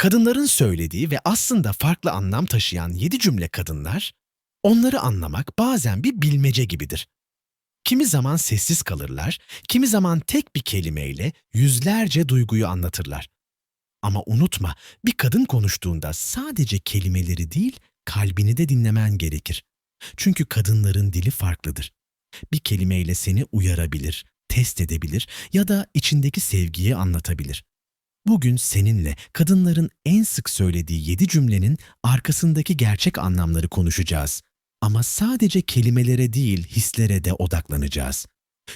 Kadınların söylediği ve aslında farklı anlam taşıyan yedi cümle kadınlar, onları anlamak bazen bir bilmece gibidir. Kimi zaman sessiz kalırlar, kimi zaman tek bir kelimeyle yüzlerce duyguyu anlatırlar. Ama unutma, bir kadın konuştuğunda sadece kelimeleri değil, kalbini de dinlemen gerekir. Çünkü kadınların dili farklıdır. Bir kelimeyle seni uyarabilir, test edebilir ya da içindeki sevgiyi anlatabilir. Bugün seninle kadınların en sık söylediği yedi cümlenin arkasındaki gerçek anlamları konuşacağız. Ama sadece kelimelere değil, hislere de odaklanacağız.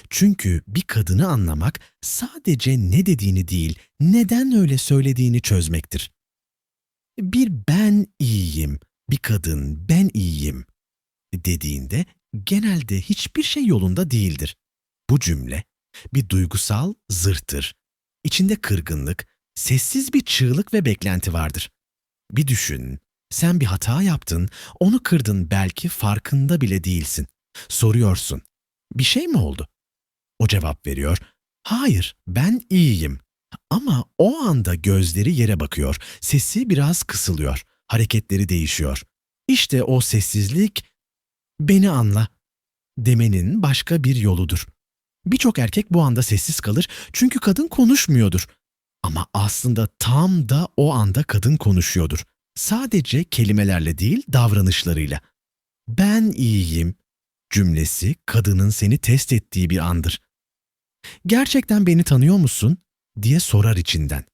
Çünkü bir kadını anlamak sadece ne dediğini değil, neden öyle söylediğini çözmektir. Bir ben iyiyim, bir kadın ben iyiyim dediğinde genelde hiçbir şey yolunda değildir. Bu cümle bir duygusal zırhtır. İçinde kırgınlık, sessiz bir çığlık ve beklenti vardır. Bir düşün, sen bir hata yaptın, onu kırdın belki farkında bile değilsin. Soruyorsun, bir şey mi oldu? O cevap veriyor, hayır ben iyiyim. Ama o anda gözleri yere bakıyor, sesi biraz kısılıyor, hareketleri değişiyor. İşte o sessizlik, beni anla demenin başka bir yoludur. Birçok erkek bu anda sessiz kalır çünkü kadın konuşmuyordur. Ama aslında tam da o anda kadın konuşuyordur. Sadece kelimelerle değil davranışlarıyla. Ben iyiyim cümlesi kadının seni test ettiği bir andır. Gerçekten beni tanıyor musun diye sorar içinden.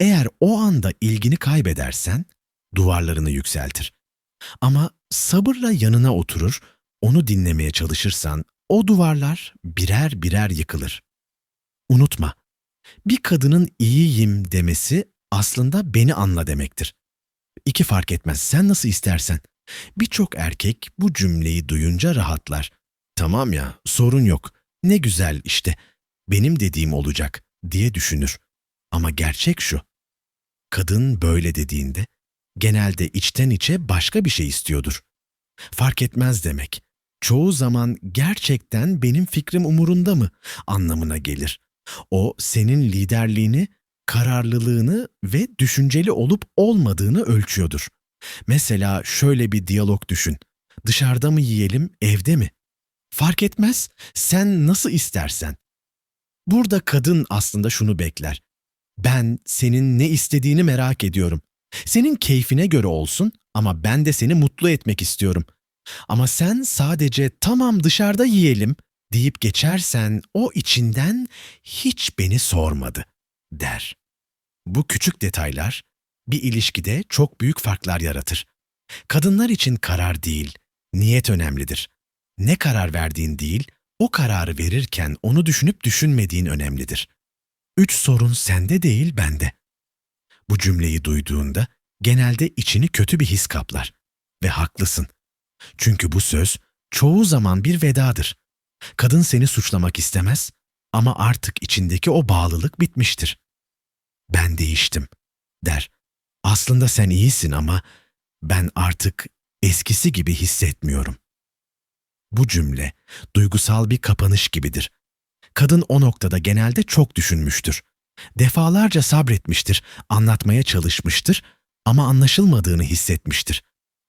Eğer o anda ilgini kaybedersen duvarlarını yükseltir. Ama sabırla yanına oturur, onu dinlemeye çalışırsan o duvarlar birer birer yıkılır. Unutma, bir kadının iyiyim demesi aslında beni anla demektir. İki fark etmez, sen nasıl istersen. Birçok erkek bu cümleyi duyunca rahatlar. Tamam ya, sorun yok. Ne güzel işte. Benim dediğim olacak diye düşünür. Ama gerçek şu. Kadın böyle dediğinde genelde içten içe başka bir şey istiyordur. Fark etmez demek. Çoğu zaman gerçekten benim fikrim umurunda mı anlamına gelir. O senin liderliğini, kararlılığını ve düşünceli olup olmadığını ölçüyordur. Mesela şöyle bir diyalog düşün. Dışarıda mı yiyelim, evde mi? Fark etmez, sen nasıl istersen. Burada kadın aslında şunu bekler. Ben senin ne istediğini merak ediyorum. Senin keyfine göre olsun ama ben de seni mutlu etmek istiyorum. Ama sen sadece tamam dışarıda yiyelim deyip geçersen o içinden hiç beni sormadı der. Bu küçük detaylar bir ilişkide çok büyük farklar yaratır. Kadınlar için karar değil, niyet önemlidir. Ne karar verdiğin değil, o kararı verirken onu düşünüp düşünmediğin önemlidir. Üç sorun sende değil bende. Bu cümleyi duyduğunda genelde içini kötü bir his kaplar. Ve haklısın. Çünkü bu söz çoğu zaman bir vedadır. Kadın seni suçlamak istemez ama artık içindeki o bağlılık bitmiştir. Ben değiştim der. Aslında sen iyisin ama ben artık eskisi gibi hissetmiyorum. Bu cümle duygusal bir kapanış gibidir. Kadın o noktada genelde çok düşünmüştür. Defalarca sabretmiştir, anlatmaya çalışmıştır ama anlaşılmadığını hissetmiştir.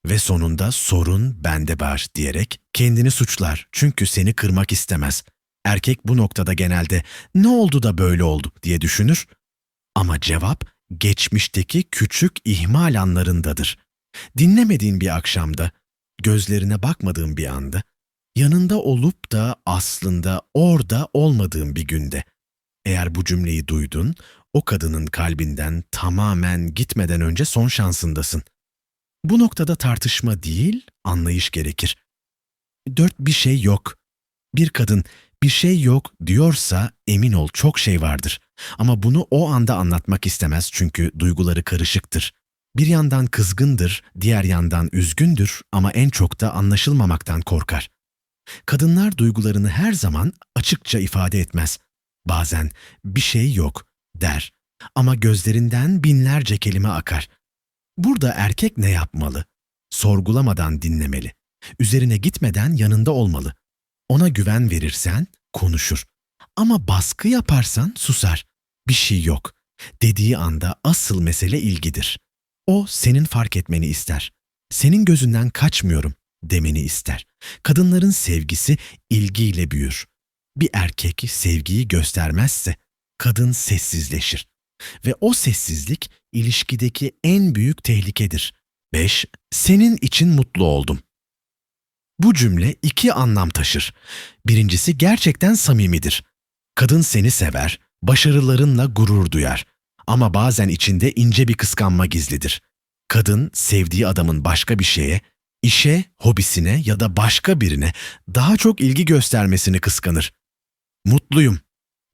Ve sonunda sorun bende var diyerek kendini suçlar çünkü seni kırmak istemez. Erkek bu noktada genelde ne oldu da böyle oldu diye düşünür ama cevap geçmişteki küçük ihmal anlarındadır. Dinlemediğin bir akşamda, gözlerine bakmadığın bir anda, yanında olup da aslında orada olmadığın bir günde. Eğer bu cümleyi duydun, o kadının kalbinden tamamen gitmeden önce son şansındasın. Bu noktada tartışma değil, anlayış gerekir. Dört bir şey yok. Bir kadın bir şey yok diyorsa emin ol çok şey vardır. Ama bunu o anda anlatmak istemez çünkü duyguları karışıktır. Bir yandan kızgındır, diğer yandan üzgündür ama en çok da anlaşılmamaktan korkar. Kadınlar duygularını her zaman açıkça ifade etmez. Bazen bir şey yok der ama gözlerinden binlerce kelime akar. Burada erkek ne yapmalı? Sorgulamadan dinlemeli. Üzerine gitmeden yanında olmalı. Ona güven verirsen konuşur. Ama baskı yaparsan susar. Bir şey yok. Dediği anda asıl mesele ilgidir. O senin fark etmeni ister. Senin gözünden kaçmıyorum demeni ister. Kadınların sevgisi ilgiyle büyür. Bir erkek sevgiyi göstermezse kadın sessizleşir. Ve o sessizlik ilişkideki en büyük tehlikedir. 5. Senin için mutlu oldum. Bu cümle iki anlam taşır. Birincisi gerçekten samimidir. Kadın seni sever, başarılarınla gurur duyar. Ama bazen içinde ince bir kıskanma gizlidir. Kadın sevdiği adamın başka bir şeye, işe, hobisine ya da başka birine daha çok ilgi göstermesini kıskanır. Mutluyum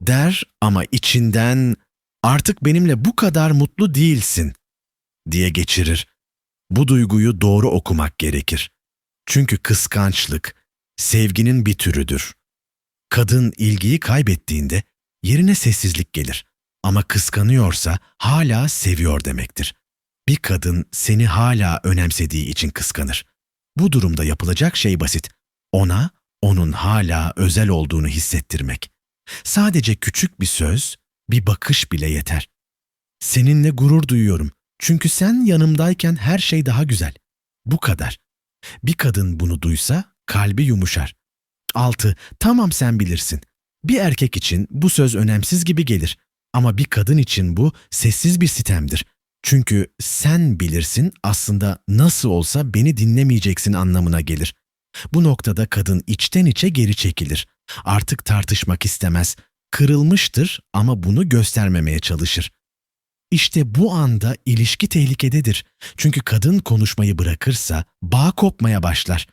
der ama içinden artık benimle bu kadar mutlu değilsin diye geçirir. Bu duyguyu doğru okumak gerekir. Çünkü kıskançlık sevginin bir türüdür. Kadın ilgiyi kaybettiğinde yerine sessizlik gelir ama kıskanıyorsa hala seviyor demektir. Bir kadın seni hala önemsediği için kıskanır. Bu durumda yapılacak şey basit. Ona onun hala özel olduğunu hissettirmek. Sadece küçük bir söz, bir bakış bile yeter. Seninle gurur duyuyorum. Çünkü sen yanımdayken her şey daha güzel. Bu kadar. Bir kadın bunu duysa kalbi yumuşar. 6. Tamam sen bilirsin. Bir erkek için bu söz önemsiz gibi gelir. Ama bir kadın için bu sessiz bir sitemdir. Çünkü sen bilirsin aslında nasıl olsa beni dinlemeyeceksin anlamına gelir. Bu noktada kadın içten içe geri çekilir. Artık tartışmak istemez. Kırılmıştır ama bunu göstermemeye çalışır. İşte bu anda ilişki tehlikededir. Çünkü kadın konuşmayı bırakırsa bağ kopmaya başlar.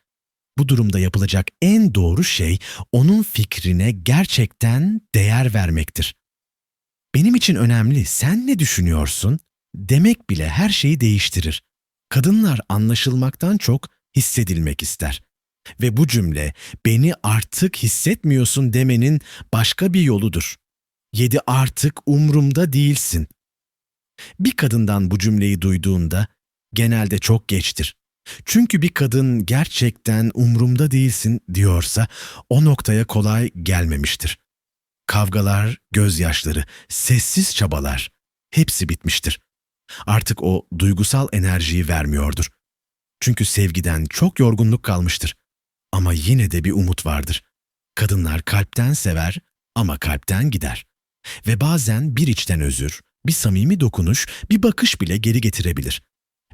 Bu durumda yapılacak en doğru şey onun fikrine gerçekten değer vermektir. Benim için önemli, sen ne düşünüyorsun? Demek bile her şeyi değiştirir. Kadınlar anlaşılmaktan çok hissedilmek ister. Ve bu cümle beni artık hissetmiyorsun demenin başka bir yoludur. Yedi artık umrumda değilsin. Bir kadından bu cümleyi duyduğunda genelde çok geçtir. Çünkü bir kadın gerçekten umrumda değilsin diyorsa o noktaya kolay gelmemiştir. Kavgalar, gözyaşları, sessiz çabalar hepsi bitmiştir. Artık o duygusal enerjiyi vermiyordur. Çünkü sevgiden çok yorgunluk kalmıştır. Ama yine de bir umut vardır. Kadınlar kalpten sever ama kalpten gider. Ve bazen bir içten özür, bir samimi dokunuş, bir bakış bile geri getirebilir.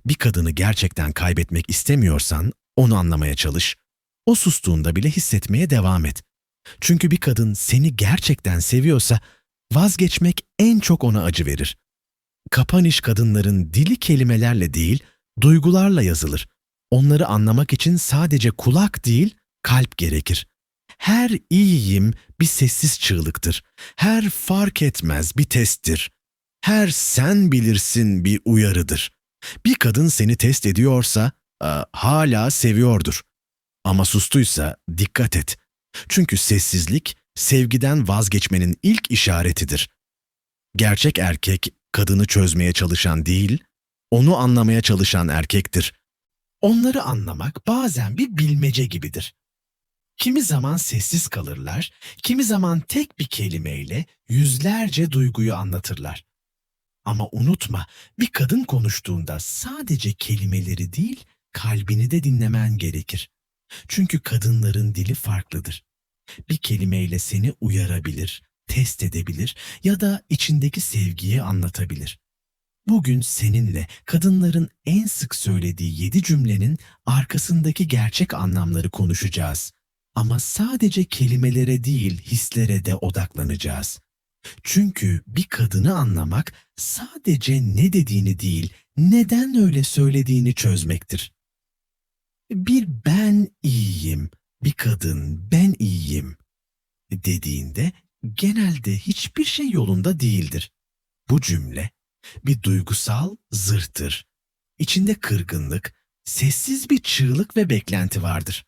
Bir kadını gerçekten kaybetmek istemiyorsan onu anlamaya çalış. O sustuğunda bile hissetmeye devam et. Çünkü bir kadın seni gerçekten seviyorsa vazgeçmek en çok ona acı verir. Kapanış kadınların dili kelimelerle değil, duygularla yazılır. Onları anlamak için sadece kulak değil, kalp gerekir. Her iyiyim bir sessiz çığlıktır. Her fark etmez bir testtir. Her sen bilirsin bir uyarıdır. Bir kadın seni test ediyorsa a, hala seviyordur. Ama sustuysa dikkat et. Çünkü sessizlik sevgiden vazgeçmenin ilk işaretidir. Gerçek erkek kadını çözmeye çalışan değil, onu anlamaya çalışan erkektir. Onları anlamak bazen bir bilmece gibidir. Kimi zaman sessiz kalırlar, kimi zaman tek bir kelimeyle yüzlerce duyguyu anlatırlar. Ama unutma, bir kadın konuştuğunda sadece kelimeleri değil, kalbini de dinlemen gerekir. Çünkü kadınların dili farklıdır. Bir kelimeyle seni uyarabilir, test edebilir ya da içindeki sevgiyi anlatabilir. Bugün seninle kadınların en sık söylediği yedi cümlenin arkasındaki gerçek anlamları konuşacağız. Ama sadece kelimelere değil hislere de odaklanacağız. Çünkü bir kadını anlamak sadece ne dediğini değil, neden öyle söylediğini çözmektir. Bir ben iyiyim, bir kadın ben iyiyim dediğinde genelde hiçbir şey yolunda değildir. Bu cümle bir duygusal zırhtır. İçinde kırgınlık, sessiz bir çığlık ve beklenti vardır.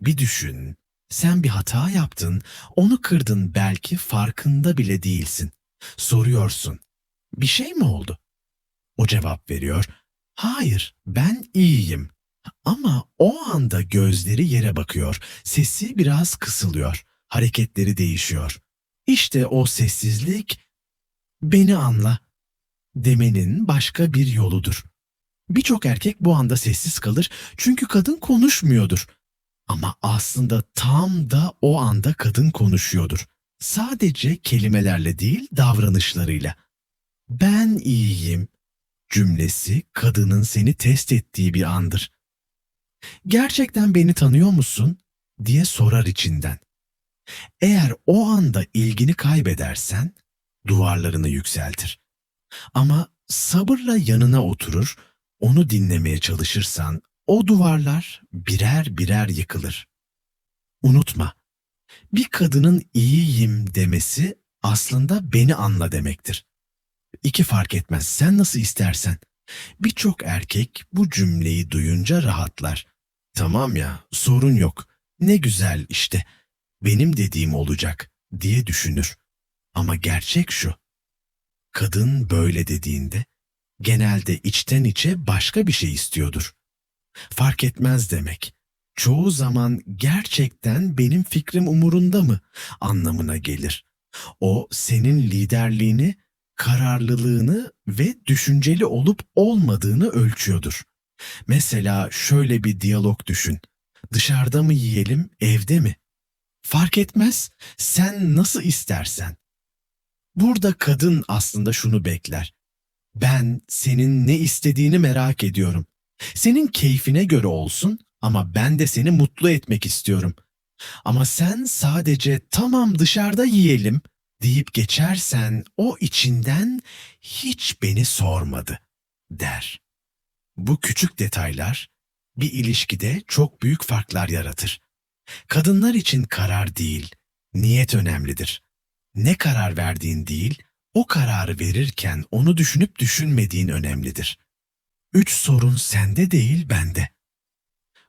Bir düşün, sen bir hata yaptın, onu kırdın belki farkında bile değilsin. Soruyorsun, bir şey mi oldu? O cevap veriyor, hayır ben iyiyim. Ama o anda gözleri yere bakıyor, sesi biraz kısılıyor, hareketleri değişiyor. İşte o sessizlik, beni anla demenin başka bir yoludur. Birçok erkek bu anda sessiz kalır çünkü kadın konuşmuyordur. Ama aslında tam da o anda kadın konuşuyordur. Sadece kelimelerle değil davranışlarıyla. Ben iyiyim cümlesi kadının seni test ettiği bir andır. Gerçekten beni tanıyor musun diye sorar içinden. Eğer o anda ilgini kaybedersen duvarlarını yükseltir. Ama sabırla yanına oturur, onu dinlemeye çalışırsan o duvarlar birer birer yıkılır. Unutma, bir kadının iyiyim demesi aslında beni anla demektir. İki fark etmez, sen nasıl istersen. Birçok erkek bu cümleyi duyunca rahatlar. Tamam ya, sorun yok. Ne güzel işte. Benim dediğim olacak diye düşünür. Ama gerçek şu. Kadın böyle dediğinde genelde içten içe başka bir şey istiyordur. Fark etmez demek. Çoğu zaman gerçekten benim fikrim umurunda mı anlamına gelir. O senin liderliğini, kararlılığını ve düşünceli olup olmadığını ölçüyordur. Mesela şöyle bir diyalog düşün. Dışarıda mı yiyelim, evde mi? Fark etmez, sen nasıl istersen. Burada kadın aslında şunu bekler. Ben senin ne istediğini merak ediyorum. Senin keyfine göre olsun ama ben de seni mutlu etmek istiyorum. Ama sen sadece tamam dışarıda yiyelim deyip geçersen o içinden hiç beni sormadı der. Bu küçük detaylar bir ilişkide çok büyük farklar yaratır. Kadınlar için karar değil, niyet önemlidir. Ne karar verdiğin değil, o kararı verirken onu düşünüp düşünmediğin önemlidir. Üç sorun sende değil bende.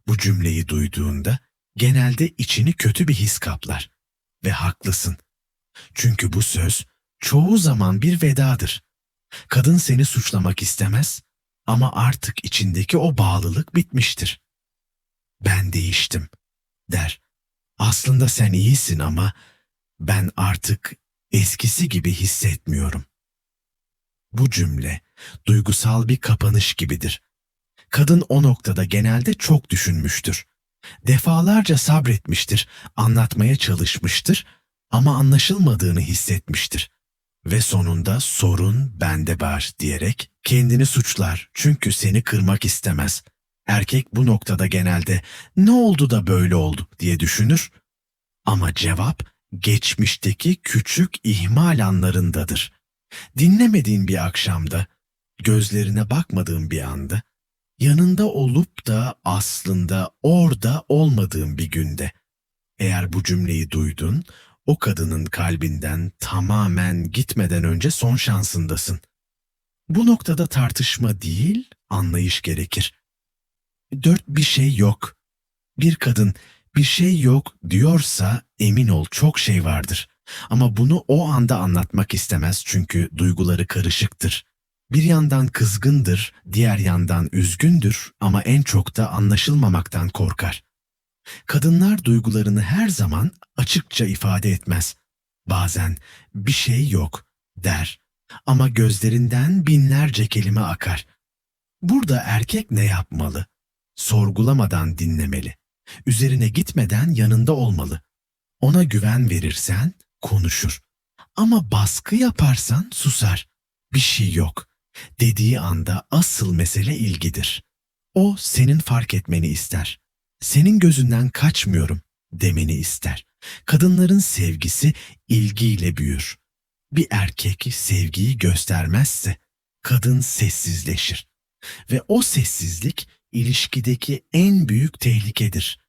Bu cümleyi duyduğunda genelde içini kötü bir his kaplar. Ve haklısın. Çünkü bu söz çoğu zaman bir vedadır. Kadın seni suçlamak istemez ama artık içindeki o bağlılık bitmiştir. Ben değiştim der. Aslında sen iyisin ama ben artık eskisi gibi hissetmiyorum. Bu cümle duygusal bir kapanış gibidir. Kadın o noktada genelde çok düşünmüştür. Defalarca sabretmiştir, anlatmaya çalışmıştır ama anlaşılmadığını hissetmiştir. Ve sonunda sorun bende var diyerek kendini suçlar çünkü seni kırmak istemez. Erkek bu noktada genelde ne oldu da böyle oldu diye düşünür ama cevap geçmişteki küçük ihmal anlarındadır. Dinlemediğin bir akşamda, gözlerine bakmadığın bir anda, yanında olup da aslında orada olmadığın bir günde. Eğer bu cümleyi duydun, o kadının kalbinden tamamen gitmeden önce son şansındasın. Bu noktada tartışma değil, anlayış gerekir. Dört bir şey yok. Bir kadın bir şey yok diyorsa emin ol çok şey vardır. Ama bunu o anda anlatmak istemez çünkü duyguları karışıktır. Bir yandan kızgındır, diğer yandan üzgündür ama en çok da anlaşılmamaktan korkar. Kadınlar duygularını her zaman açıkça ifade etmez. Bazen bir şey yok der ama gözlerinden binlerce kelime akar. Burada erkek ne yapmalı? Sorgulamadan dinlemeli. Üzerine gitmeden yanında olmalı. Ona güven verirsen konuşur. Ama baskı yaparsan susar. Bir şey yok. Dediği anda asıl mesele ilgidir. O senin fark etmeni ister. Senin gözünden kaçmıyorum demeni ister. Kadınların sevgisi ilgiyle büyür. Bir erkek sevgiyi göstermezse kadın sessizleşir. Ve o sessizlik ilişkideki en büyük tehlikedir.